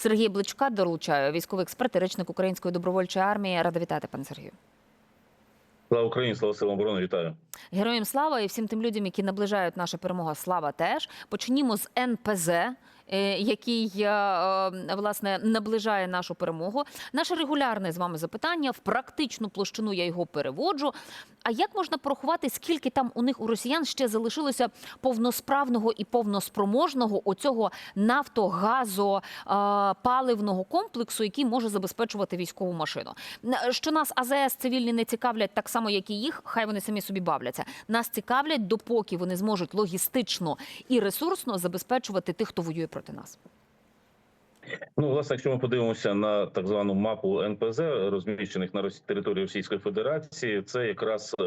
Сергій Бличка доручаю, військовий експерт, і речник Української добровольчої армії. Рада вітати, пане Сергію. Слава Україні, слава силам оборони, вітаю. Героям слава і всім тим людям, які наближають нашу перемогу. Слава теж. Почнімо з НПЗ, який е, е, власне наближає нашу перемогу. Наше регулярне з вами запитання в практичну площину я його переводжу. А як можна порахувати, скільки там у них у росіян ще залишилося повносправного і повноспроможного оцього нафтогазопаливного комплексу, який може забезпечувати військову машину? Що нас АЗС цивільні не цікавлять так само, як і їх, хай вони самі собі бавляться. Нас цікавлять, допоки вони зможуть логістично і ресурсно забезпечувати тих, хто воює проти нас. Ну, власне, якщо ми подивимося на так звану мапу НПЗ, розміщених на території Російської Федерації, це якраз е,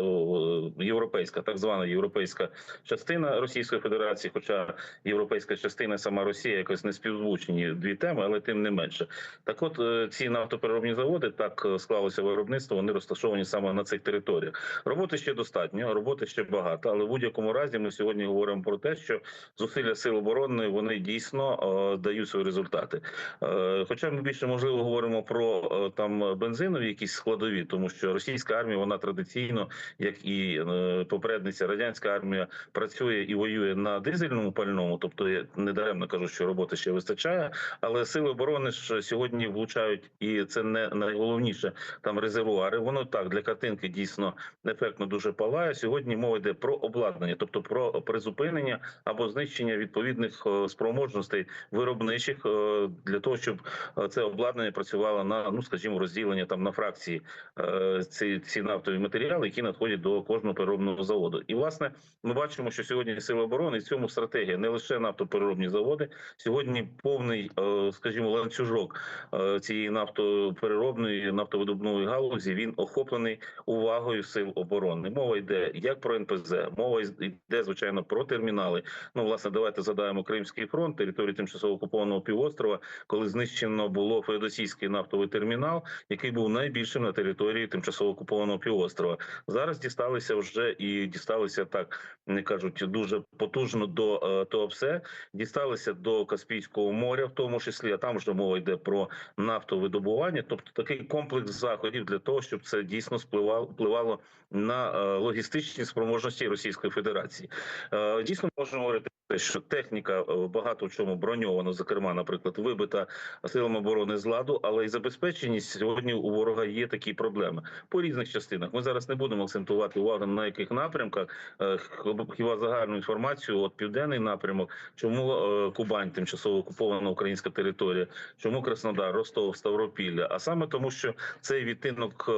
європейська, так звана європейська частина Російської Федерації, хоча європейська частина сама Росія якось не співзвучені дві теми, але тим не менше. Так, от е, ці нафтопереробні заводи так е, склалося виробництво. Вони розташовані саме на цих територіях. Роботи ще достатньо, роботи ще багато, але в будь-якому разі ми сьогодні говоримо про те, що зусилля сил оборони вони дійсно дають свої результати. Е, Хоча ми більше можливо говоримо про е, там бензинові якісь складові, тому що російська армія вона традиційно, як і е, попередниця радянська армія, працює і воює на дизельному пальному. Тобто я недаремно кажу, що роботи ще вистачає. Але сили оборони ж сьогодні влучають, і це не найголовніше там резервуари. Воно так для картинки дійсно ефектно дуже палає. Сьогодні мова йде про обладнання, тобто про призупинення або знищення відповідних е, спроможностей виробничих е, для того, щоб е, це обладнання працювало на ну скажімо, розділення там на фракції е, ці, ці нафтові матеріали, які надходять до кожного переробного заводу. І власне ми бачимо, що сьогодні сили оборони і в цьому стратегія не лише нафтопереробні заводи. Сьогодні повний, е, скажімо, ланцюжок цієї нафтопереробної нафтовидобної галузі він охоплений увагою сил оборони. Мова йде як про НПЗ, мова йде звичайно про термінали. Ну, власне, давайте задаємо Кримський фронт, територію тимчасово окупованого півострова, коли знищено було Феодосійський нафтовий термінал, який був найбільшим на території тимчасово окупованого півострова. Зараз дісталися вже і дісталися так, не кажуть, дуже потужно до е, Туапсе, дісталися до Каспійського моря, в тому числі, а там вже мова йде про нафтовидобування, тобто такий комплекс заходів для того, щоб це дійсно спливало впливало на е, логістичні спроможності Російської Федерації. Е, Дійсно можемо говорити що техніка багато в чому броньована, зокрема, наприклад, вибита силами оборони з ладу, але і забезпеченість сьогодні у ворога є такі проблеми по різних частинах. Ми зараз не будемо акцентувати увагу на яких напрямках. Е, Хіба загальну інформацію? От південний напрямок, чому е, Кубань, тимчасово окупована українська територія, чому Краснодар, Ростов, Ставропілля? А саме тому, що цей відтинок.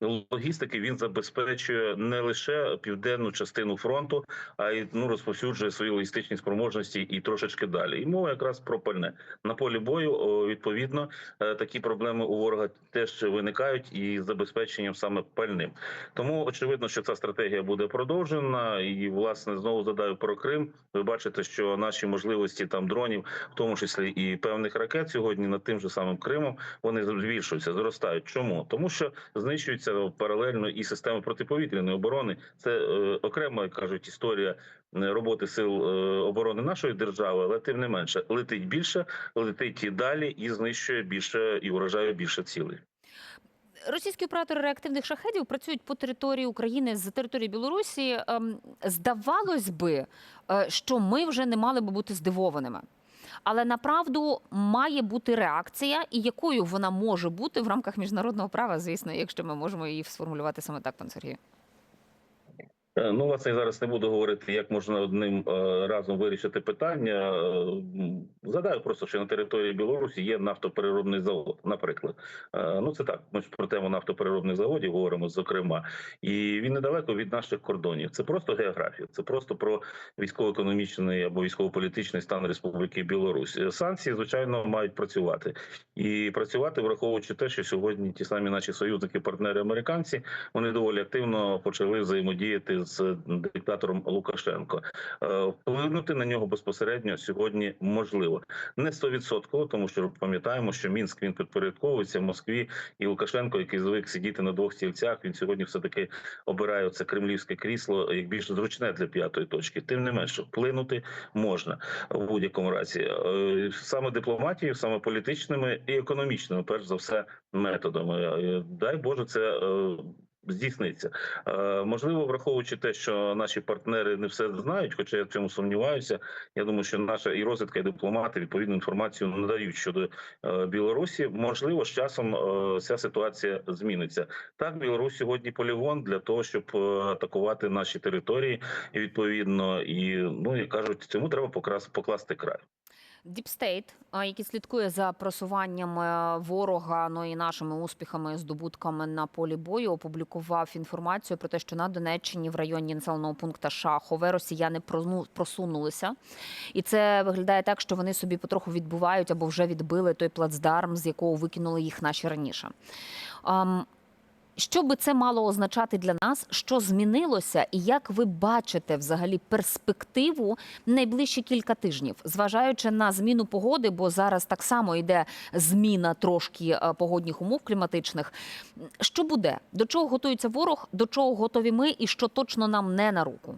Логістики він забезпечує не лише південну частину фронту, а й ну розповсюджує свої логістичні спроможності і трошечки далі. І мова якраз про пальне на полі бою. Відповідно, е, такі проблеми у ворога теж виникають із забезпеченням саме пальним. Тому очевидно, що ця стратегія буде продовжена. І власне знову задаю про Крим. Ви бачите, що наші можливості там дронів, в тому числі і певних ракет, сьогодні над тим же самим Кримом, вони збільшуються, зростають. Чому тому, що знищуються паралельно і системи протиповітряної оборони. Це е, окрема як кажуть історія е, роботи сил е, оборони нашої держави, але тим не менше летить більше, летить і далі і знищує більше і вражає більше цілей. Російські оператори реактивних шахедів працюють по території України з території Білорусі. Ем, Здавалось би, що ми вже не мали би бути здивованими. Але направду має бути реакція, і якою вона може бути в рамках міжнародного права, звісно, якщо ми можемо її сформулювати саме так, пан Сергій. Е, Ну, власне, я зараз не буду говорити, як можна одним е, разом вирішити питання. Е, м, Згадаю просто, що на території Білорусі є нафтопереробний завод, наприклад. Ну, це так. Ми ж про тему нафтопереробних заводів говоримо, зокрема, і він недалеко від наших кордонів. Це просто географія, це просто про військово-економічний або військово-політичний стан Республіки Білорусь. Санкції, звичайно, мають працювати і працювати, враховуючи те, що сьогодні ті самі наші союзники, партнери американці, вони доволі активно почали взаємодіяти з диктатором Лукашенко. Е, Вплинути на нього безпосередньо сьогодні можливо не стовідсотково, тому що пам'ятаємо, що мінськ він підпорядковується Москві, і Лукашенко, який звик сидіти на двох стільцях, він сьогодні все таки обирає це кремлівське крісло як більш зручне для п'ятої точки. Тим не менше, вплинути можна в будь-якому разі Е, саме дипломатією, саме політичними і економічними, перш за все, методами. Е, Дай Боже, це. Здійсниться Е, можливо, враховуючи те, що наші партнери не все знають, хоча я в цьому сумніваюся. Я думаю, що наша і розвідка, і дипломати відповідну інформацію надають щодо е, Білорусі. Можливо, з часом е, ця ситуація зміниться. Так, Білорусь сьогодні полігон для того, щоб атакувати наші території і відповідно, і ну і кажуть, цьому треба покласти край. Діпстейт, який слідкує за просуванням е, ворога, ну і нашими успіхами, здобутками на полі бою, опублікував інформацію про те, що на Донеччині в районі населеного пункту Шахове росіяни просунулися, і це виглядає так, що вони собі потроху відбувають або вже відбили той плацдарм, з якого викинули їх наші раніше. Що би це мало означати для нас? Що змінилося, і як ви бачите взагалі перспективу найближчі кілька тижнів, зважаючи на зміну погоди, бо зараз так само йде зміна трошки е, погодних умов кліматичних. Що буде? До чого готується ворог? До чого готові ми, і що точно нам не на руку?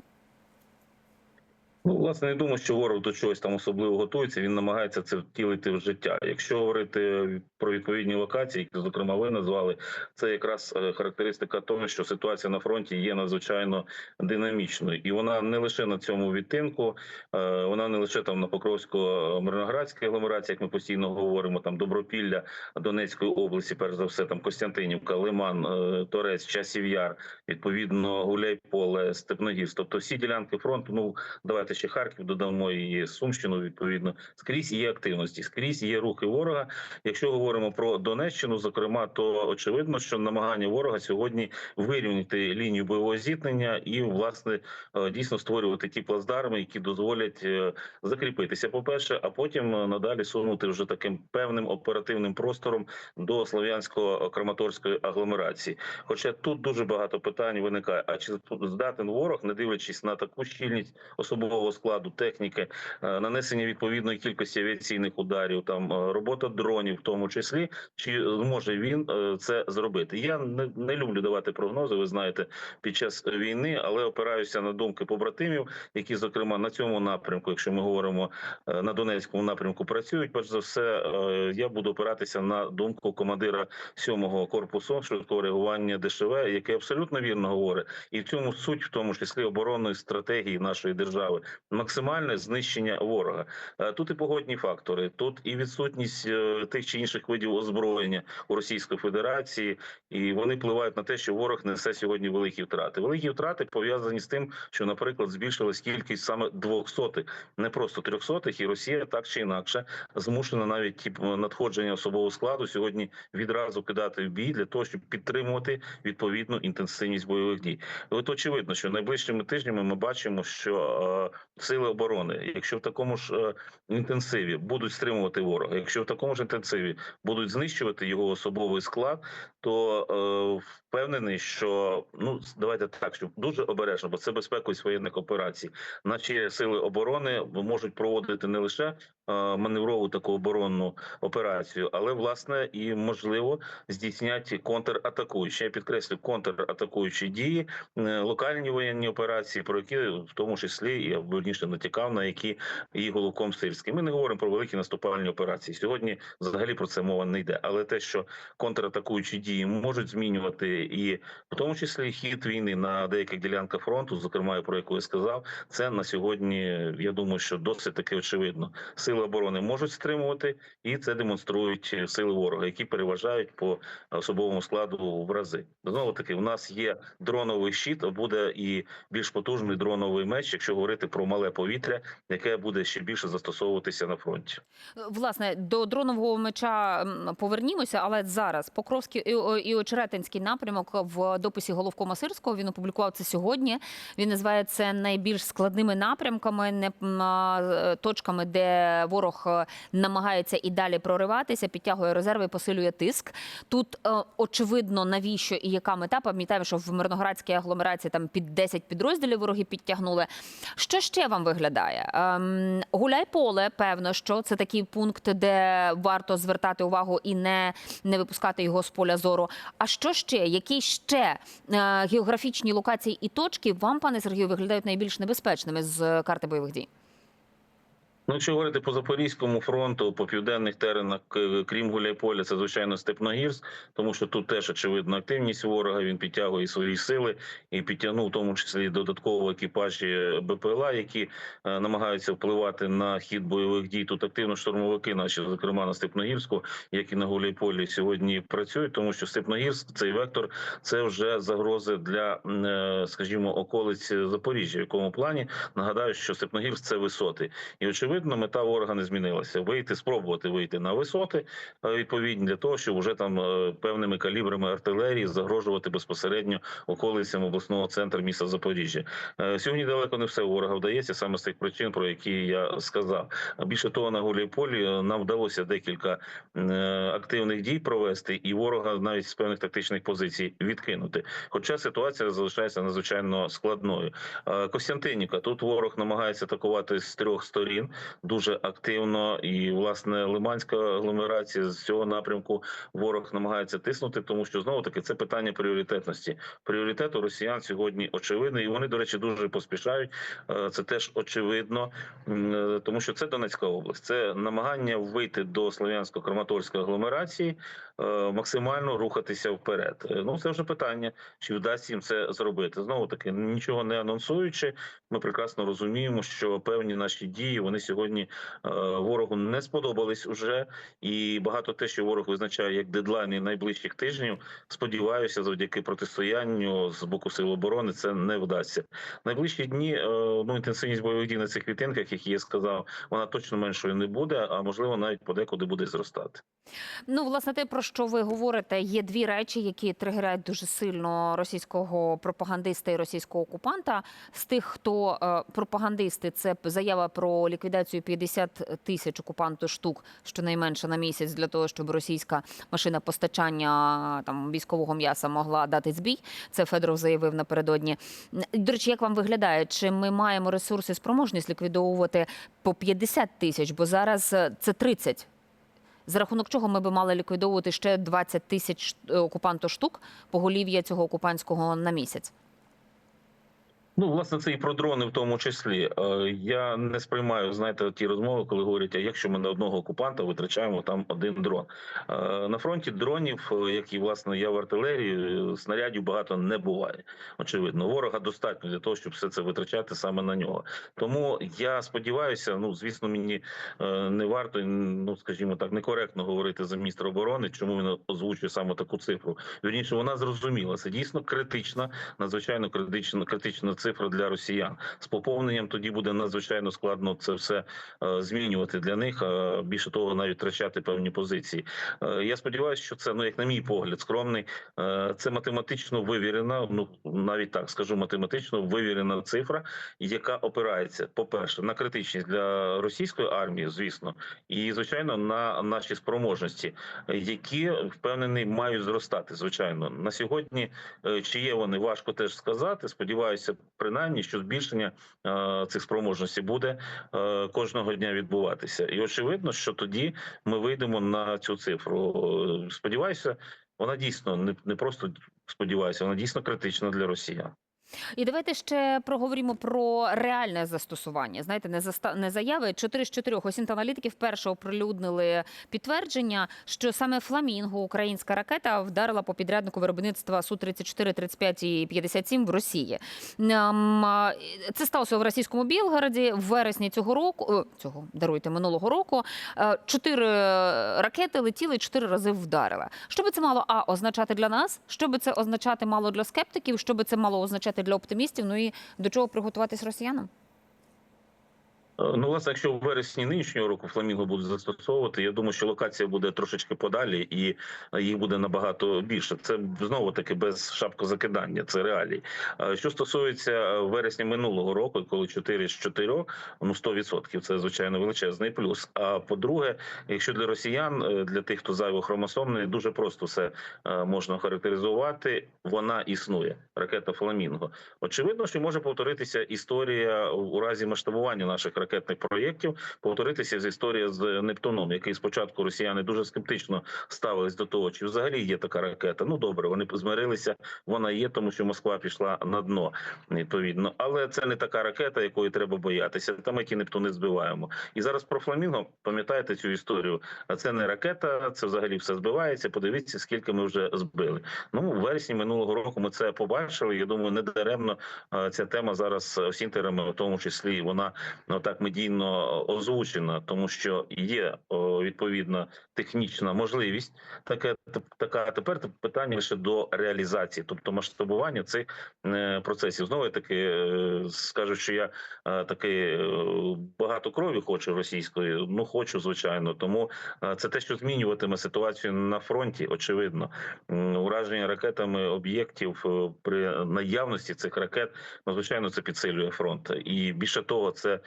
Власне, не думаю, що ворог до чогось там особливо готується. Він намагається це втілити в життя. Якщо говорити про відповідні локації, які зокрема ви назвали, це якраз е, характеристика того, що ситуація на фронті є надзвичайно динамічною, і вона не лише на цьому відтинку, е, вона не лише там на Покровсько-Мирноградській агломерації, як ми постійно говоримо, там Добропілля Донецької області, перш за все, там Костянтинівка, Лиман, е, Торець, Часів Яр, відповідно Гуляйполе, Степногірськ. Тобто всі ділянки фронту, ну давайте ще Харків додамо і Сумщину. Відповідно, скрізь є активності, скрізь є рухи ворога. Якщо говоримо про Донеччину, зокрема, то очевидно, що намагання ворога сьогодні вирівняти лінію бойового зіткнення і власне е, дійсно створювати ті плацдарми, які дозволять е, закріпитися. По перше, а потім е, надалі сунути вже таким певним оперативним простором до слов'янсько-краматорської агломерації. Хоча тут дуже багато питань виникає: а чи здатен ворог, не дивлячись на таку щільність особового складу, техніки, е, нанесення відповідної кількості авіаційних ударів, там е, робота дронів, в тому числі, чи зможе він е, це зробити? Я не, не люблю давати прогнози. Ви знаєте, під час війни, але опираюся на думки побратимів, які зокрема на цьому напрямку, якщо ми говоримо на Донецькому напрямку, працюють. Перш за все, я буду опиратися на думку командира 7-го корпусу швидкого реагування ДШВ, який абсолютно вірно говорить, і в цьому суть, в тому числі оборонної стратегії нашої держави, максимальне знищення ворога. Е, Тут і погодні фактори, тут і відсутність е, тих чи інших видів озброєння у Російської Федерації, і вони впливають на те, що ворог несе сьогодні великі втрати. Великі втрати пов'язані з тим, що, наприклад, збільшилась кількість саме двохсотих, не просто трьохсотих, і Росія так чи інакше змушена навіть е, надходження особового складу сьогодні відразу кидати в бій для того, щоб підтримувати відповідну інтенсивність бойових дій. От очевидно, що найближчими тижнями ми бачимо, що е, сили оборони, якщо в такому ж е, інтенсиві будуть стримувати ворога, якщо в такому ж інтенсиві будуть знищувати його особовий склад, то е, впевнений, що ну давайте так, що дуже обережно, бо це безпекою воєнних операцій. Наші сили оборони можуть проводити не лише маневрову таку оборонну операцію, але власне і можливо здійснять контратакуючі. Я підкреслю контратакуючі дії, е, локальні воєнні операції, про які в тому числі я верніше натякав, на які і головком Сирський. Ми не говоримо про великі наступальні операції. Сьогодні взагалі про це мова не йде. Але те, що контратакуючі дії можуть змінювати і в тому числі хід війни на деяких ділянках фронту, зокрема про яку я сказав, це на сьогодні. Я думаю, що досить таки очевидно. Сили оборони можуть стримувати, і це демонструють сили ворога, які переважають по особовому складу в рази. Знову таки, у нас є дроновий щит, буде і більш потужний дроновий меч, якщо говорити про мале повітря, яке буде ще більше застосовуватися на фронті. Власне, до дронового меча повернімося, але зараз Покровський і, Очеретинський напрямок в дописі головкома Сирського він опублікував це сьогодні. Він називає це найбільш складними напрямками, не е, точками, де ворог е, намагається і далі прориватися, підтягує резерви, посилює тиск. Тут е, очевидно навіщо і яка мета. Пам'ятаємо, що в Мирноградській агломерації там під 10 підрозділів вороги підтягнули. Що ще вам виглядає? Ем, гуляй поле, певно, що це такий пункт, де варто звертати увагу і не, не випускати його з поля зору. А що ще? Які ще е, географічні локації і точки вам, пане Сергію, виглядають найбільш небезпечними з карти бойових дій? Ну, якщо говорити по Запорізькому фронту, по південних теренах, крім Гуляйполя, це звичайно Степногірськ, тому що тут теж очевидно активність ворога. Він підтягує свої сили і підтягнув в тому числі додатково екіпажі БПЛА, які е, намагаються впливати на хід бойових дій. Тут активно штурмовики, наші зокрема на Степногірську, як і на Гуляйполі, сьогодні працюють, тому що Степногірськ цей вектор це вже загрози для, е, скажімо, околиць Запоріжжя. В якому плані нагадаю, що Степногірськ це висоти. І очевидно, мета ворога не змінилася. Вийти, спробувати вийти на висоти е, відповідні для того, щоб вже там е, певними калібрами артилерії загрожувати безпосередньо околицям обласного центру міста Запоріжжя. Е, Сьогодні далеко не все ворога вдається саме з тих причин, про які я сказав. Більше того, на Гуляйполі е, нам вдалося декілька активних дій провести, і ворога навіть з певних тактичних позицій відкинути. Хоча ситуація залишається надзвичайно складною. Костянтинівка тут ворог намагається атакувати з трьох сторін дуже активно, і власне Лиманська агломерація з цього напрямку ворог намагається тиснути, тому що знову таки це питання пріоритетності. Пріоритет у росіян сьогодні очевидний, і вони, до речі, дуже поспішають. Е, Це теж очевидно, е, тому що це Донецька область. Це намагання вийти до Слов'янсько-Краматорської агломерації, е, максимально рухатися вперед. Ну це вже питання, чи вдасться їм це зробити. Знову таки, нічого не анонсуючи, ми прекрасно розуміємо, що певні наші дії вони сьогодні е, ворогу не сподобались уже, і багато те, що ворог визначає як дедлайни найближчих тижнів. Сподіваюся, завдяки протистоянню з боку сил оборони це не вдасться. Найближчі дні е, ну інтенсивність бойових дій на цих клітинках, які я сказав, вона точно меншою не буде, а можливо навіть подекуди буде зростати. Ну, власне, те, про що ви говорите, є дві речі, які тригерять дуже сильно російського пропагандиста і російського окупанта. З тих, хто е, пропагандисти, це заява про ліквідацію 50 тисяч окупанту штук, щонайменше на місяць, для того, щоб російська машина постачання там військового м'яса могла дати збій. Це Федоров заявив напередодні. До речі, як вам виглядає? Чи ми маємо ресурси, спроможність ліквідовувати по 50 тисяч? Бо зараз е, це 30 за рахунок чого ми би мали ліквідовувати ще 20 тисяч е, окупанту штук поголів'я цього окупантського на місяць? Ну, власне, це і про дрони в тому числі. Е, Я не сприймаю, знаєте, ті розмови, коли говорять, а якщо ми на одного окупанта витрачаємо там один дрон. Е, На фронті дронів, е, як і власне я в артилерії, снарядів багато не буває. Очевидно, ворога достатньо для того, щоб все це витрачати саме на нього. Тому я сподіваюся, ну звісно, мені не варто, ну скажімо так, некоректно говорити за міністра оборони, чому він озвучує саме таку цифру. Вірніше, вона зрозуміла. Це дійсно критична, надзвичайно критична, критична цифра для росіян. З поповненням тоді буде надзвичайно складно це все е, змінювати для них. Більше того, навіть втрачати певні позиції. Е, Я сподіваюся, що це ну як на мій погляд, скромний. е, Це математично вивірена. Ну навіть так скажу, математично вивірена цифра, яка опирається, по перше, на критичність для російської армії, звісно, і звичайно на наші спроможності, е, які впевнений мають зростати. Звичайно, на сьогодні е, чи є вони важко теж сказати. Сподіваюся, принаймні, що збільшення е, цих спроможностей буде е, кожного дня відбуватися. І очевидно, що тоді ми вийдемо на цю цифру. Е, Сподіваюся, вона дійсно не, просто сподіваюся, вона дійсно критична для росіян. І давайте ще проговоримо про реальне застосування. Знаєте, не заста... не заяви. Чотири з чотирьох осінт-аналітиків вперше оприлюднили підтвердження, що саме фламінго, українська ракета, вдарила по підряднику виробництва су 34 35 і 57 в Росії. Ем, Це сталося в російському Білгороді в вересні цього року. Цього даруйте минулого року. Е, Чотири ракети летіли, чотири рази вдарили. Що би це мало а означати для нас? Що би це означати мало для скептиків? Що би це мало означати для оптимістів? Ну і до чого приготуватись росіянам? Ну, власне, якщо в вересні нинішнього року фламінго будуть застосовувати, я думаю, що локація буде трошечки подалі, і їх буде набагато більше. Це знову таки без шапкозакидання, це реалії. Що стосується е, вересня минулого року, коли 4 з 4, ну 100% це звичайно величезний плюс. А по-друге, якщо для росіян, е, для тих, хто зайво хромосомний, дуже просто все е, можна характеризувати. Вона існує. Ракета Фламінго. Очевидно, що може повторитися історія у разі масштабування наших ракетних проєктів, повторитися з історія з Нептуном, який спочатку росіяни дуже скептично ставились до того, чи взагалі є така ракета. Ну добре, вони змирилися. Вона є, тому що Москва пішла на дно відповідно. Але це не така ракета, якої треба боятися. Та ми ті Нептуни збиваємо. І зараз про Фламінго пам'ятаєте цю історію. А це не ракета, це взагалі все збивається. Подивіться, скільки ми вже збили. Ну в вересні минулого року ми це побачили. Я думаю, не даремно ця тема зараз сінтерами, в тому числі вона ну, так медійно озвучена, тому що є відповідна технічна можливість. Таке така тепер питання лише до реалізації, тобто масштабування цих е, процесів. Знову таки е, скажу, що я е, таки багато крові хочу російської. Ну хочу, звичайно. Тому це те, що змінюватиме ситуацію на фронті. Очевидно, ураження ракетами об'єктів при наявності цих ракет, ну звичайно, це підсилює фронт. І більше того, це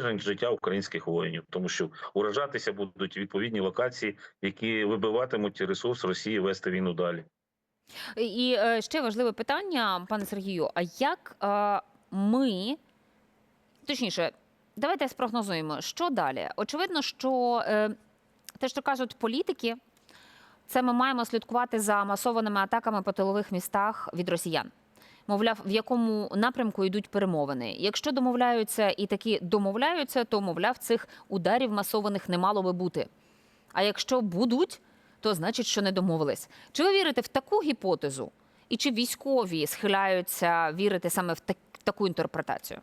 збереження життя українських воїнів, тому що уражатися будуть відповідні локації, які вибиватимуть ресурс Росії вести війну далі. І е, ще важливе питання, пане Сергію. А як е, ми, точніше, давайте спрогнозуємо, що далі? Очевидно, що е, те, що кажуть політики, це ми маємо слідкувати за масованими атаками по тилових містах від росіян. Мовляв, в якому напрямку йдуть перемовини. Якщо домовляються і такі домовляються, то мовляв, цих ударів масованих не мало би бути. А якщо будуть, то значить, що не домовились. Чи ви вірите в таку гіпотезу? І чи військові схиляються вірити саме в так- таку інтерпретацію?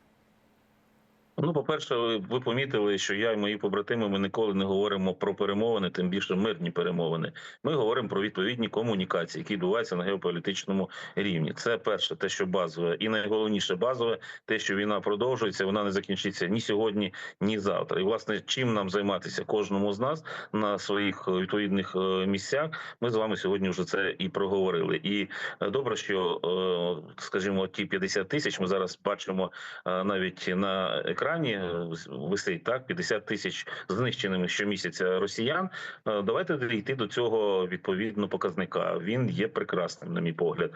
Ну, по-перше, ви- помітили, що я і мої побратими ми ніколи не говоримо про перемовини, тим більше мирні перемовини. Ми говоримо про відповідні комунікації, які відбуваються на геополітичному рівні. Це перше, те, що базове, і найголовніше базове, те, що війна продовжується, вона не закінчиться ні сьогодні, ні завтра. І власне, чим нам займатися кожному з нас на своїх е, відповідних е, місцях, ми з вами сьогодні вже це і проговорили. І е, добре, що скажімо, ті 50 тисяч ми зараз бачимо навіть на екрані е, висить так 50 тисяч знищеними щомісяця росіян. Е, Давайте дійти до цього відповідно показника. Він є прекрасним, на мій погляд.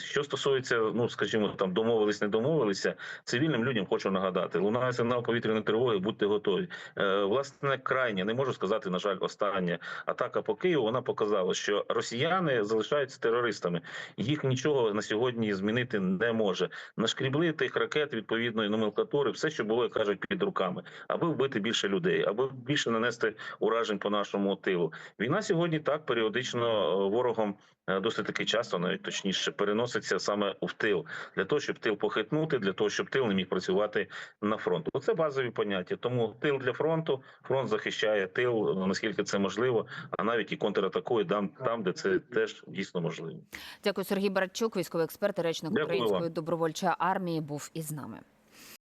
Що стосується, ну скажімо, там домовились, не домовилися. Цивільним людям хочу нагадати, лунає сигнал повітряної тривоги. Будьте готові. Е, Власне, крайня не можу сказати, на жаль, остання атака по Києву. Вона показала, що росіяни залишаються терористами. Їх нічого на сьогодні змінити не може. Нашкрібли тих ракет відповідної номенклатури, все, що було, як кажуть, під руками, аби вбити більше людей, аби більше нанести уражень по нашому тилу. Війна сьогодні так періодично е, ворогом е, досить таки часто, навіть точніше, переноситься саме в тил для того, щоб тил похитнути, для того, щоб тил не міг працювати на фронт. Оце базові поняття. Тому тил для фронту, фронт захищає тил, ну, наскільки це можливо, а навіть і контратакує там, там де це теж дійсно можливо. Дякую, Сергій Баратчук, військовий експерт речник Дякую вам. Української добровольчої армії, був із нами.